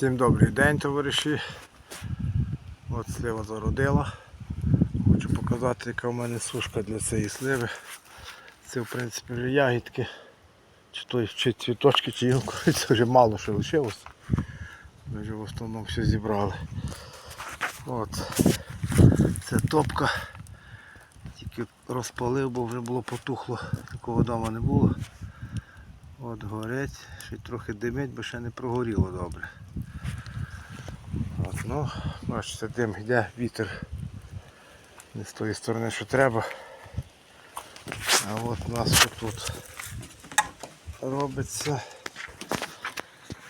Всім добрий день, товариші. От слива зародила. Хочу показати, яка в мене сушка для цієї сливи. Це в принципі вже ягідки, чи, то, чи цвіточки, чи гілки. Це вже мало що лишилось. Ми вже в основному все зібрали. От. Це топка. Тільки розпалив, бо вже було потухло, такого вдома не було. От горить, ще трохи димить, бо ще не прогоріло добре. Ну, бачите, дим йде, вітер не з тої сторони, що треба. А от у нас що тут робиться.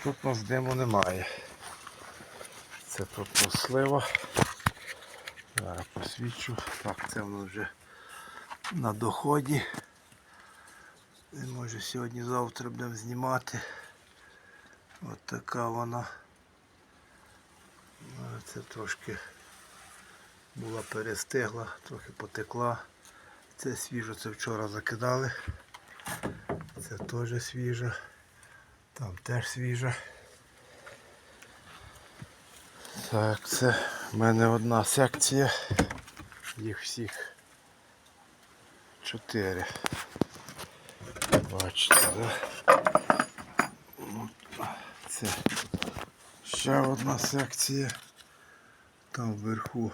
Тут у нас диму немає. Це тут у слива. Зараз посвічу. Так, це воно вже на доході. І може сьогодні-завтра будемо знімати. От така вона. Це трошки була перестигла, трохи потекла. Це свіжо, це вчора закидали. Це теж свіжа. Там теж свіжа. Так, це в мене одна секція. Їх всіх чотири. Бачите, да? Це ще одна секція. Там вверху.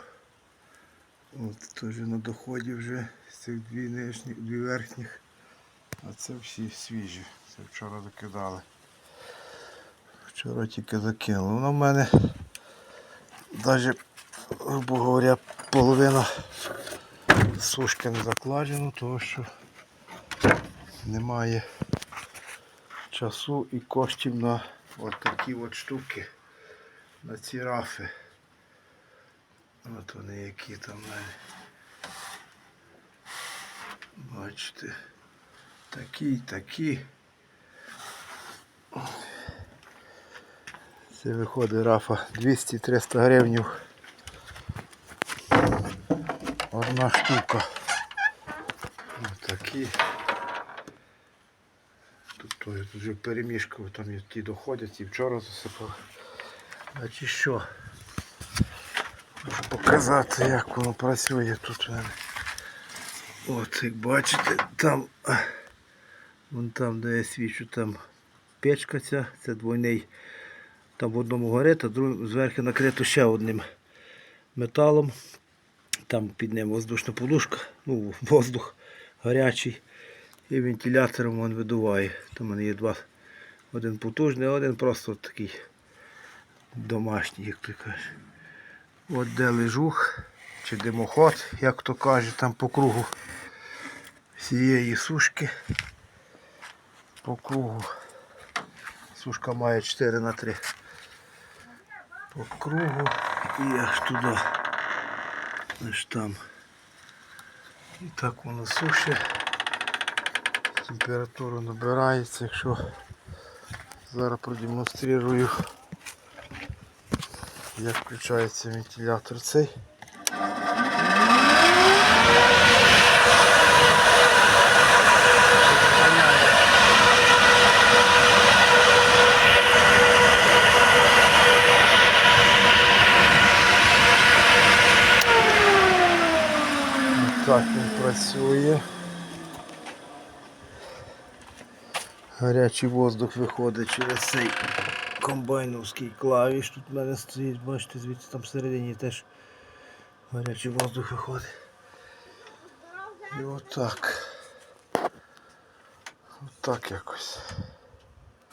От теж на доході вже з цих дві нижніх, дві верхніх. А це всі свіжі. Це вчора закидали. Вчора тільки закинули. Воно в мене навіть, грубо говоря, половина сушки не закладено, тому що немає часу і коштів на от такі от штуки, на ці рафи. От вони які там. Бачите. Такі такі. Це виходить рафа 200-300 гривень. Одна штука. Отакі. Тут той тут вже перемішкав, там ті доходять і вчора засипав. Значить що? Хочу показати як воно працює тут. От як бачите, там вон там де я свічу, там печка ця, це двойний. Там в одному горить, а другому зверху накрито ще одним металом. Там під ним воздушна подушка, ну, воздух гарячий. І вентилятором він видуває. Там у мене є два. Один потужний, один просто такий домашній, як ти кажеш. От де лежух, чи димоход, як то каже, там по кругу всієї сушки. По кругу. Сушка має 4 на 3 По кругу і аж туди. Аж там. І так воно сушить. Температура набирається, якщо зараз продемонструю, як включається вентилятор цей. Так він працює. Гарячий воздух виходить через цей комбайновський клавіш. Тут в мене стоїть, бачите, звідси там всередині теж гарячий воздух виходить. І отак. Отак якось.